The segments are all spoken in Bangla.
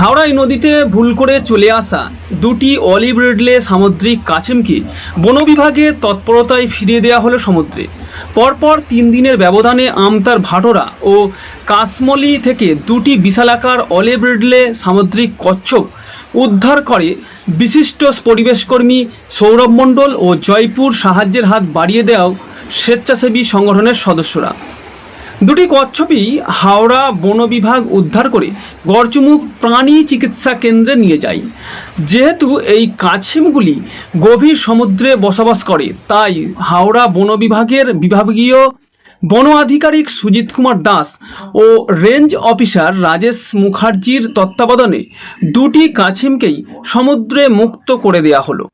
হাওড়াই নদীতে ভুল করে চলে আসা দুটি অলিভ রিডলে সামুদ্রিক কাছেমকে বন বিভাগের তৎপরতায় ফিরিয়ে দেওয়া হলো সমুদ্রে। পরপর তিন দিনের ব্যবধানে আমতার ভাটোরা ও কাসমলি থেকে দুটি বিশালাকার অলিভ রিডলে সামুদ্রিক কচ্ছপ উদ্ধার করে বিশিষ্ট পরিবেশকর্মী সৌরভ মণ্ডল ও জয়পুর সাহায্যের হাত বাড়িয়ে দেওয়াও স্বেচ্ছাসেবী সংগঠনের সদস্যরা। দুটি কচ্ছপই হাওড়া বন বিভাগ উদ্ধার করে গড়চুমুক প্রাণী চিকিৎসা কেন্দ্রে নিয়ে যায়। যেহেতু এই কাছিমগুলি গভীর সমুদ্রে বসবাস করে, তাই হাওড়া বন বিভাগের বিভাগীয় বন আধিকারিক সুজিত কুমার দাস ও রেঞ্জ অফিসার রাজেশ মুখার্জির তত্ত্বাবধানে দুটি কাছিমকেই সমুদ্রে মুক্ত করে দেয়া হলো।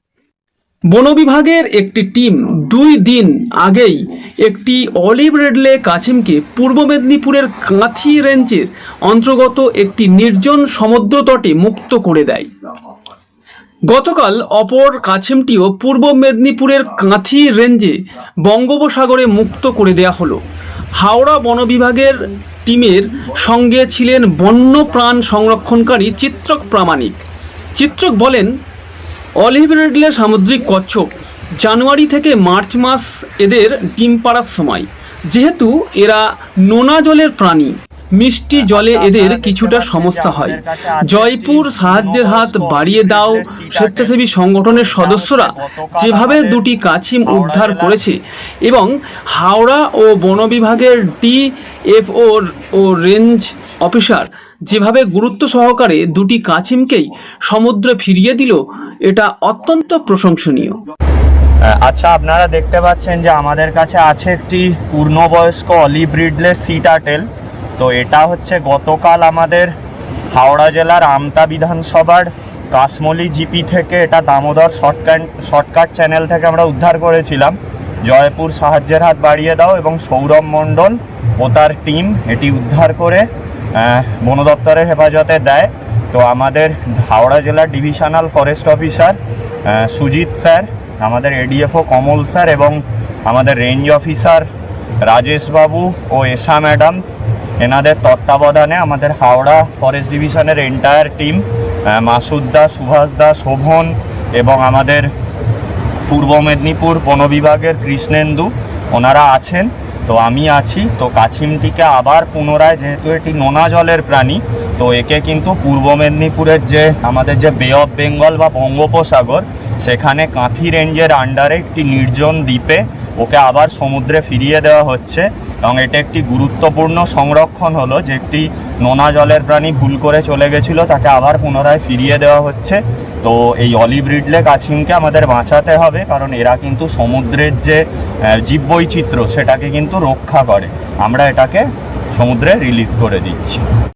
বন বিভাগের একটি টিম দুই দিন আগেই একটি অলিভ রেডলে কাছিমকে পূর্ব মেদিনীপুরের কাঁথি রেঞ্জের অন্তর্গত একটি নির্জন সমুদ্র তটে মুক্ত করে দেয়। গতকাল অপর কাছিমটিও পূর্ব মেদিনীপুরের কাঁথি রেঞ্জে বঙ্গোপসাগরে মুক্ত করে দেয়া হলো। হাওড়া বন বিভাগের টিমের সঙ্গে ছিলেন বন্যপ্রাণ সংরক্ষণকারী চিত্রক প্রামাণিক। চিত্রক বলেন অলিভ রেডলে সামুদ্রিক কচ্ছপ। জানুয়ারি থেকে মার্চ মাস এদের ডিম পাড়ার সময়। যেহেতু এরা নোনা জলের প্রাণী মিষ্টি জলে এদের কিছুটা সমস্যা হয়। জয়পুর সাহায্যের হাত বাড়িয়ে দাও। স্বেচ্ছাসেবী সংগঠনের সদস্যরা যেভাবে দুটি কাছিম উদ্ধার করেছে এবং হাওড়া ও বন বিভাগের ডিএফও ও রেঞ্জ অফিসার। যেভাবে গুরুত্ব সহকারে দুটি কাছিমকেই সমুদ্রে ফিরিয়ে দিল, এটা অত্যন্ত প্রশংসনীয়। আচ্ছা আপনারা দেখতে পাচ্ছেন যে আমাদের কাছে আছে একটি পূর্ণবয়স্ক অলিভ রিডলে সি তো এটা হচ্ছে গতকাল আমাদের হাওড়া জেলার আমতা বিধানসভার কাসমলি জিপি থেকে এটা দামোদর শর্টকাট শর্টকাট চ্যানেল থেকে আমরা উদ্ধার করেছিলাম। জয়পুর সাহায্যের হাত বাড়িয়ে দাও এবং সৌরভ মণ্ডল ও তার টিম এটি উদ্ধার করে বন দপ্তরের হেফাজতে দেয়। তো আমাদের হাওড়া জেলার divisional forest officer Sujit sir, আমাদের এডিএফও কমল স্যার এবং আমাদের রেঞ্জ অফিসার রাজেশবাবু ও এশা ম্যাডাম, এনাদের তত্ত্বাবধানে আমাদের হাওড়া ফরেস্ট ডিভিশনের এন্টায়ার টিম মাসুদ দা, সুভাষ দা, শোভন এবং আমাদের পূর্ব মেদিনীপুর বন বিভাগের কৃষ্ণেন্দু, ওনারা আছেন। তো আমি আছি, তো কাছিমটিকে আবার পুনরায় যেহেতু এটি নোনা জলের প্রাণী, তো একে কিন্তু পূর্ব মেদিনীপুরের যে, আমাদের যে বে অফ বেঙ্গল বা বঙ্গোপসাগর, সেখানে কাঁথি রেঞ্জের আন্ডারে একটি নির্জন দ্বীপে ওকে আবার সমুদ্রে ফিরিয়ে দেওয়া হচ্ছে এবং এটা একটি গুরুত্বপূর্ণ সংরক্ষণ হলো যে একটি নোনা জলের প্রাণী ভুল করে চলে গেছিল, তাকে আবার পুনরায় ফিরিয়ে দেওয়া হচ্ছে। তো এই অলিভ রিডলে কাছিমকে আমাদের বাঁচাতে হবে, কারণ এরা কিন্তু সমুদ্রের যে জীববৈচিত্র্য, সেটাকে কিন্তু রক্ষা করে। আমরা এটাকে সমুদ্রে রিলিজ করে দিচ্ছি।